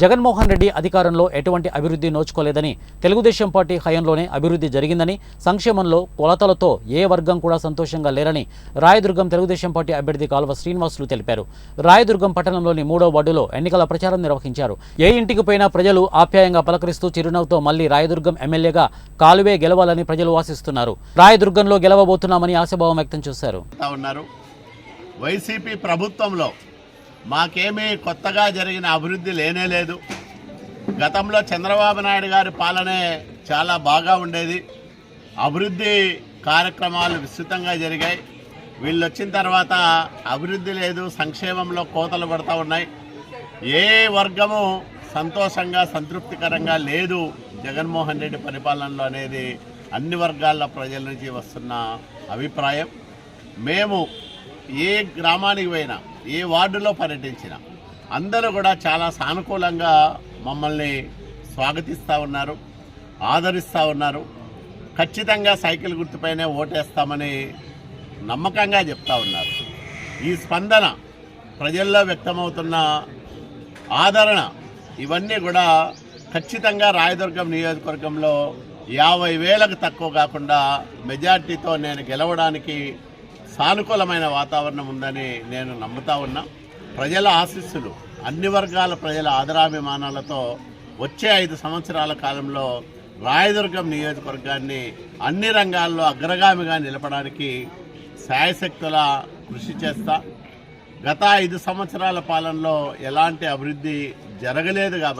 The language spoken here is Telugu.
జగన్మోహన్ రెడ్డి అధికారంలో ఎటువంటి అభివృద్ధి నోచుకోలేదని తెలుగుదేశం పార్టీ హయాంలోనే అభివృద్ధి జరిగిందని సంక్షేమంలో కొలతలతో ఏ వర్గం కూడా సంతోషంగా లేరని రాయదుర్గం తెలుగుదేశం పార్టీ అభ్యర్థి కాల్వ శ్రీనివాసులు తెలిపారు. రాయదుర్గం పట్టణంలోని మూడో వార్డులో ఎన్నికల ప్రచారం నిర్వహించారు. ఏ ఇంటికి పోయినా ప్రజలు ఆప్యాయంగా పలకరిస్తూ చిరునవ్వుతో మళ్ళీ రాయదుర్గం ఎమ్మెల్యేగా కాలువే గెలవాలని ప్రజలు ఆశిస్తున్నారు. రాయదుర్గంలో గెలవబోతున్నామని ఆశాభావం వ్యక్తం చేశారు. వైసీపీ ప్రభుత్వంలో మాకేమీ కొత్తగా జరిగిన అభివృద్ధి లేనే లేదు. గతంలో చంద్రబాబు నాయుడు గారి పాలనే చాలా బాగా ఉండేది. అభివృద్ధి కార్యక్రమాలు విస్తృతంగా జరిగాయి. వీళ్ళు వచ్చిన తర్వాత అభివృద్ధి లేదు సంక్షేమంలో కోతలు పడతా ఉన్నాయి. ఏ వర్గము సంతోషంగా సంతృప్తికరంగా లేదు జగన్మోహన్ రెడ్డి పరిపాలనలో అనేది అన్ని వర్గాల ప్రజల నుంచి వస్తున్న అభిప్రాయం. మేము ఏ గ్రామానికి పోయినా ఏ వార్డులో పర్యటించినా అందరూ కూడా చాలా సానుకూలంగా మమ్మల్ని స్వాగతిస్తూ ఉన్నారు ఆదరిస్తూ ఉన్నారు. ఖచ్చితంగా సైకిల్ గుర్తుపైనే ఓటేస్తామని నమ్మకంగా చెప్తా ఉన్నారు. ఈ స్పందన ప్రజల్లో వ్యక్తమవుతున్న ఆదరణ ఇవన్నీ కూడా ఖచ్చితంగా రాయదుర్గం నియోజకవర్గంలో యాభై వేలకు తక్కువ కాకుండా మెజార్టీతో నేను గెలవడానికి సానుకూలమైన వాతావరణం ఉందని నేను నమ్ముతా ఉన్నా. ప్రజల ఆశీస్సులు అన్ని వర్గాల ప్రజల ఆదరాభిమానాలతో వచ్చే ఐదు సంవత్సరాల కాలంలో రాయదుర్గం నియోజకవర్గాన్ని అన్ని రంగాల్లో అగ్రగామిగా నిలపడానికి శాయశక్తుల కృషి చేస్తా. గత ఐదు సంవత్సరాల పాలనలో ఎలాంటి అభివృద్ధి జరగలేదు కాబట్టి